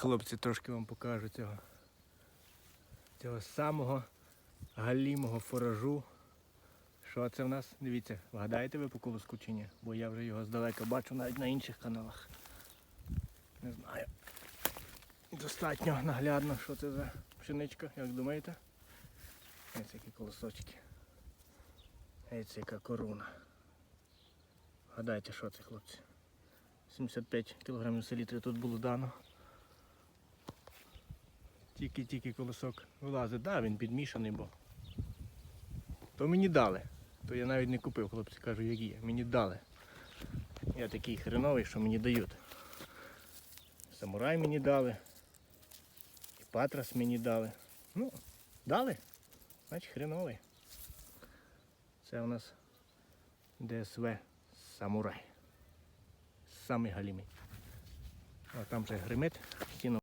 Хлопці, трошки вам покажу цього. Цього самого галімого фуражу. Що це в нас? Дивіться, вгадаєте ви по колоску чи ні? Бо я вже його здалека бачу навіть на інших каналах. Не знаю. Достатньо наглядно, що це за пшеничка, як думаєте? Ось які колосочки. Ось яка корона. Гадайте, що це, хлопці? 75 кг селітри тут було дано. Тільки-тільки колосок вилазить. Да, він підмішаний, бо. То мені дали. То я навіть не купив, хлопці кажу, як є. Мені дали. Я такий хреновий, що мені дають. Самурай мені дали. І патрас мені дали. Ну, дали. Значить хреновий. Це у нас ДСВ Самурай. Самий галімий. А там вже гримить, стіну